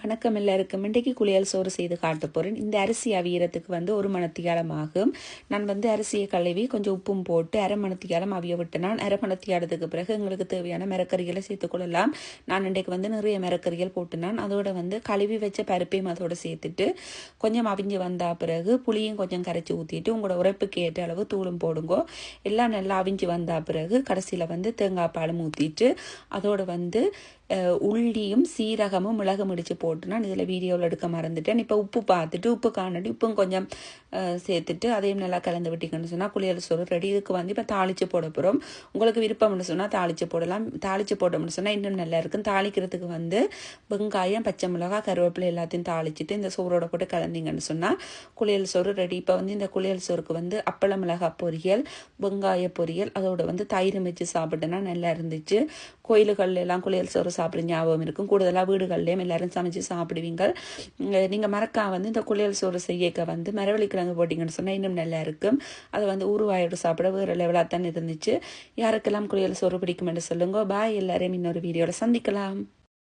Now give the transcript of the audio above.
வணக்கம் எல்லாருக்கும். இன்றைக்கு குளியல் சோறு செய்து காட்ட போகிறேன் இந்த அரிசி அவியறதுக்கு வந்து ஒரு மணத்தியாலம் ஆகும். நான் வந்து அரிசியை கழுவி கொஞ்சம் உப்பும் போட்டு அரை மணத்தியாலம் அவிய விட்டு நான் அரை மணத்தியாலத்துக்கு பிறகு எங்களுக்கு தேவையான மிரக்கறிகளை சேர்த்துக்கொள்ளலாம் நான் இன்றைக்கு வந்து நிறைய மிரக்கறிகள் போட்டு நான் அதோட வந்து கழுவி வச்ச பருப்பையும் அதோட சேர்த்துட்டு கொஞ்சம் அவிஞ்சு வந்தா பிறகு புளியும் கொஞ்சம் கரைச்சி ஊற்றிட்டு உங்களோட உரைப்புக்கு ஏற்ற அளவு தூளும் போடுங்கோ. எல்லாம் நல்லா அவிஞ்சு வந்தா பிறகு கடைசியில் வந்து தேங்காய் பாலும் ஊற்றிட்டு அதோட வந்து உள்ளியும் சீரகமும் மிளகு முடிச்சு போட்டு நான் இதில் வீடியோவில் எடுக்க மறந்துட்டேன். இப்போ உப்பு பார்த்துட்டு உப்பு காணடி உப்பும் கொஞ்சம் சேர்த்துட்டு அதையும் நல்லா கலந்து விட்டிங்கன்னு சொன்னால் குளியல் சோறு ரெடி இதுக்கு வந்து இப்போ தாளித்து போட போகிறோம் உங்களுக்கு விருப்பம்னு சொன்னால் தாளித்து போடலாம். தாளித்து போட்டோம்னு சொன்னால் இன்னும் நல்லா இருக்கும். தாளிக்கிறதுக்கு வந்து வெங்காயம் பச்சை மிளகாய் கருவேப்பிலை எல்லாத்தையும் தாளிச்சிட்டு இந்த சோறோட போட்டு கலந்தீங்கன்னு சொன்னால் குளியல் சோறு ரெடி இப்போ வந்து இந்த குளியல் சோறுக்கு வந்து அப்பள மிளகாய் பொரியல் வெங்காய பொரியல் அதோட வந்து தயிர் வச்சு சாப்பிட்டேன்னா நல்லா இருந்துச்சு. கோயில்கள் எல்லாம் குளியல் சோறு சாப்பிட ஞாபகம் இருக்கும். கூடுதலாக வீடுகள்லேயும் எல்லாரும் சமைச்சு சாப்பிடுவீங்க. நீங்கள் மறக்கா வந்து இந்த குளியல் சோறு செய்யக்க வந்து மரவள்ளி கிழங்கு போட்டிங்கன்னு சொன்னால் இன்னும் நல்லா இருக்கும். அதை வந்து ஊறுவாயோடு சாப்பிட வேறு லெவலாக தான் இருந்துச்சு. யாருக்கெல்லாம் குளியல் சோறு பிடிக்கும் என்று சொல்லுங்க. பாய் எல்லாரையும் இன்னொரு வீடியோவில் சந்திக்கலாம்.